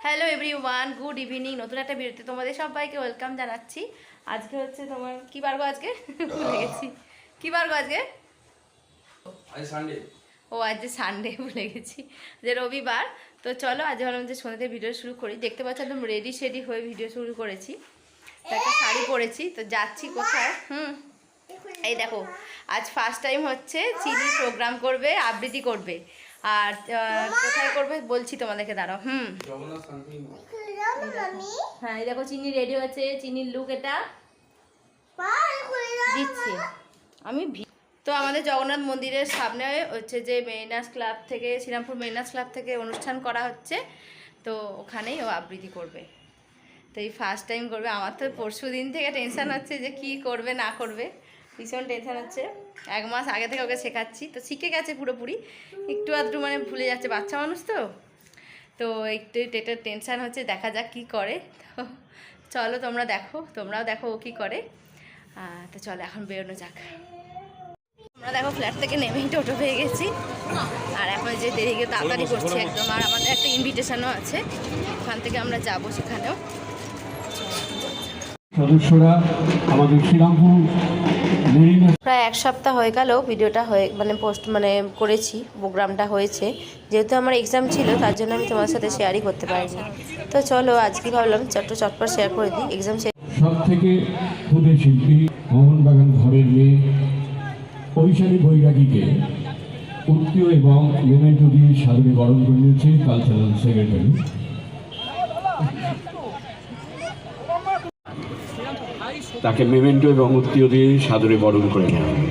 Hello everyone good evening নতুন একটা ভিডিওতে তোমাদের সবাইকে ওয়েলকাম জানাচ্ছি। আজকে হচ্ছে তোমার কি বার গো আজকে? ভুলে গেছি। কি বার গো আজকে ও আজ যে সানডে ভুলে গেছি। যে রবিবার। তো চলো আজ ভাবলাম যে সন্ধ্যে ভিডিও শুরু করি। দেখতে পাচ্ছ একদম রেডি শেডি হয়ে ভিডিও শুরু করেছি। একটা শাড়ি পরেছি তো যাচ্ছি কোথায়? হুম। এই দেখো আজ ফার্স্ট টাইম হচ্ছে চিনি প্রোগ্রাম করবে আবৃত্তি করবে। আর কোথায় করবে? বলছি তোমাদেরকে দাঁড়াও হুম। হ্যাঁ এই দেখো চিনি রেডি হচ্ছে চিনির লুক এটা। দিচ্ছি। আমি ভি- তো আমাদের জগন্নাথ মন্দিরের সামনে হচ্ছে যে মেরিনাস ক্লাব থেকে শ্রীরামপুর মেরিনাস ক্লাব থেকে অনুষ্ঠান করা হচ্ছে। তো ওখানেই ও আবৃত্তি করবে। তো এই ফার্স্ট টাইম করবে। আমার তো পরশু দিন থেকে টেনশন হচ্ছে যে কি করবে না করবে। ভীষণ টেনশন হচ্ছে। এক মাস আগে থেকে ওকে শেখাচ্ছি। তো শিখে গেছে পুরোপুরি। একটু আধটু মানে ভুলে যাচ্ছে বাচ্চা মানুষ তো। তো একটু এটা টেনশান হচ্ছে দেখা যাক কি করে। তো চলো তোমরা দেখো তোমরাও দেখো ও কী করে। তো চলো এখন বেরোনো যাক। আমরা দেখো ফ্ল্যাট থেকে নেমেই টোটো পেয়ে গেছি। আর এখন যে দেরিকে তাড়াতাড়ি করছি একদম। আর আমাদের একটা ইনভিটেশনও আছে। ওখান থেকে আমরা যাব সেখানেও। সদস্যরা আমাদের শ্রীরামপুর প্রায় এক সপ্তাহ হয়ে গেল ভিডিওটা হয়ে মানে পোস্ট মানে করেছি, প্রোগ্রামটা হয়েছে। যেহেতু আমার এক্সাম ছিল, তার জন্য আমি তোমার সাথে শেয়ারই করতে পারিনি। তো চলো আজকে ভাবলাম চট্ট চটপট শেয়ার করে দিই এক্সাম সব থেকে শিল্পী মোহনবাগান ঘরের মেয়ে বৈরাগীকে উত্তীয় এবং দিয়ে বরণ করে নিয়েছে কালচারাল সেক্রেটারি তাকে মেমেন্টো এবং উত্তীয় দিয়ে সাদরে বরণ করে নেওয়া হবে।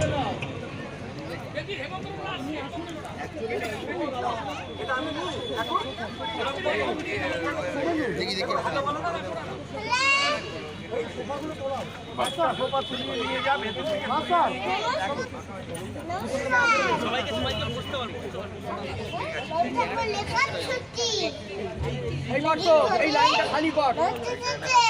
এই লাইনটা খালি কর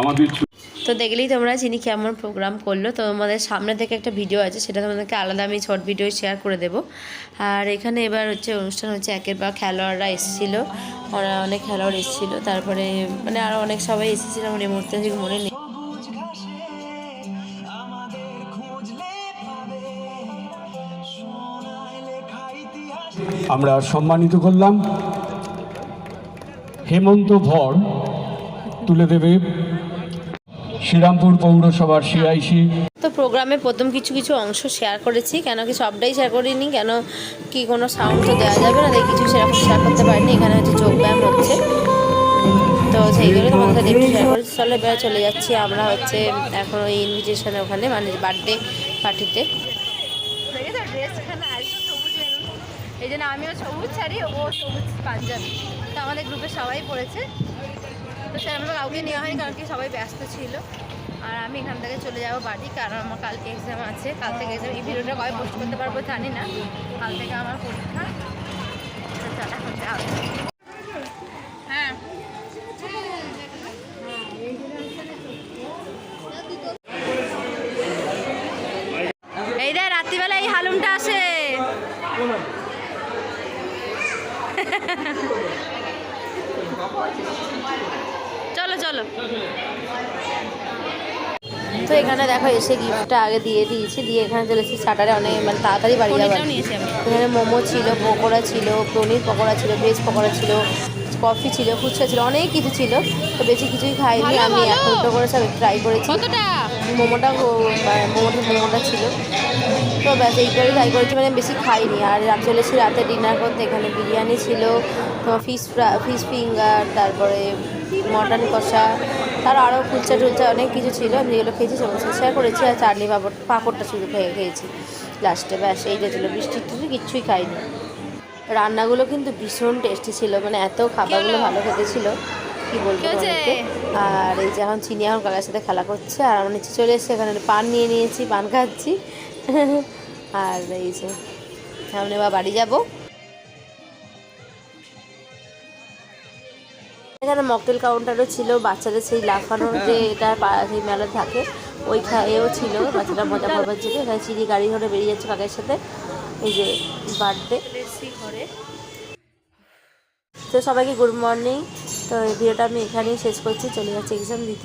আমাদের তো দেখলেই তোমরা চিনি কেমন প্রোগ্রাম করল। তো আমাদের সামনে থেকে একটা ভিডিও আছে সেটা তোমাদেরকে আলাদা আমি শর্ট ভিডিও শেয়ার করে দেবো। আর এখানে এবার হচ্ছে অনুষ্ঠান হচ্ছে একের পর খেলোয়াড়রা এসেছিল। ওরা অনেক খেলোয়াড় এসেছিল। তারপরে মানে আরও অনেক সবাই এসেছিল আমার এই মুহূর্তে ঠিক মনে নেই। আমরা সম্মানিত করলাম। হেমন্ত ভর তুলে দেবে শ্রীরামপুর পৌরসভার সিআইসি তো প্রোগ্রামে প্রথম কিছু কিছু অংশ শেয়ার করেছি। কেন কি সবটাই শেয়ার করিনি? কেন কি কোনো সাউন্ড তো দেওয়া যাবে না? তাই কিছু সেরকম শেয়ার করতে পারিনি। এখানে হচ্ছে যোগব্যায়াম হচ্ছে। তো সেইগুলো তোমাদের একটু শেয়ার করেছি। চলে এবার চলে যাচ্ছি আমরা হচ্ছে এখন ওই ইনভিটেশনে ওখানে মানে বার্থডে পার্টিতে এই জন্য আমিও সবুজ শাড়ি ও সবুজ পাঞ্জাবি। আমাদের গ্রুপে সবাই পড়েছে। তো সেরকম কাউকে নেওয়া হয়নি, কারণ কি সবাই ব্যস্ত ছিল। আর আমি এখান থেকে চলে যাব বাড়ি, কারণ আমার কালকে এক্সাম আছে। কাল থেকে এক্সাম এই ভিডিওটা কবে পোস্ট করতে পারব জানি না। কাল থেকে আমার পরীক্ষা। হ্যাঁ। এই দেখ রাত্রিবেলা এই হালুমটা আসে। চলো চলো। তো এখানে দেখো এসে গিফটটা আগে দিয়ে দিয়েছি দিয়ে এখানে চলে এসেছি শাটারে অনেক মানে তাড়াতাড়ি বাড়ি যাবার এখানে মোমো ছিল পকোড়া ছিল পনির পকোড়া ছিল ভেজ পকোড়া ছিল কফি ছিল ফুচকা ছিল অনেক কিছু ছিল। তো বেশি কিছুই খাইনি আমি এক করে সব ট্রাই করেছি। মোমোটা মানে মোমোটা মোমোটা ছিল। তো ব্যাস এই করে ট্রাই করেছি মানে বেশি খাইনি। আর রাত চলেছি রাতে ডিনার করতে এখানে বিরিয়ানি ছিল তোমার ফিশ ফিশ ফিঙ্গার তারপরে মটন কষা তার আরও কুলচা টুলচা অনেক কিছু ছিল। আমি যেগুলো খেয়েছি সমস্ত শেয়ার করেছি আর চাটনি পাঁপড় পাঁপড়টা শুধু খেয়ে খেয়েছি। লাস্টে ব্যাস এইটা ছিল। বৃষ্টির টুটি কিচ্ছুই খাইনি। রান্নাগুলো কিন্তু ভীষণ টেস্টি ছিল মানে এত খাবারগুলো ভালো খেতে ছিল। কি বলব। আর এই যে এখন চিনি এখন কাকার সাথে খেলা করছে আর আমার নিচে চলে এসেছে এখানে পান নিয়ে নিয়েছি পান খাচ্ছি। আর এই যে সামনে বা বাড়ি যাব। এখানে মকটেল কাউন্টারও ছিল বাচ্চাদের সেই লাফানোর যে এটা সেই মেলা থাকে ওই খায়েও ছিল বাচ্চারা মজা করবার জন্য। এখানে চিনি গাড়ি ধরে বেরিয়ে যাচ্ছে কাকের সাথে এই যে বার্থডে ঘরে। তো সবাইকে গুড মর্নিং তো ভিডিওটা আমি এখানেই শেষ করছি চলে যাচ্ছি এক্সাম দিতে।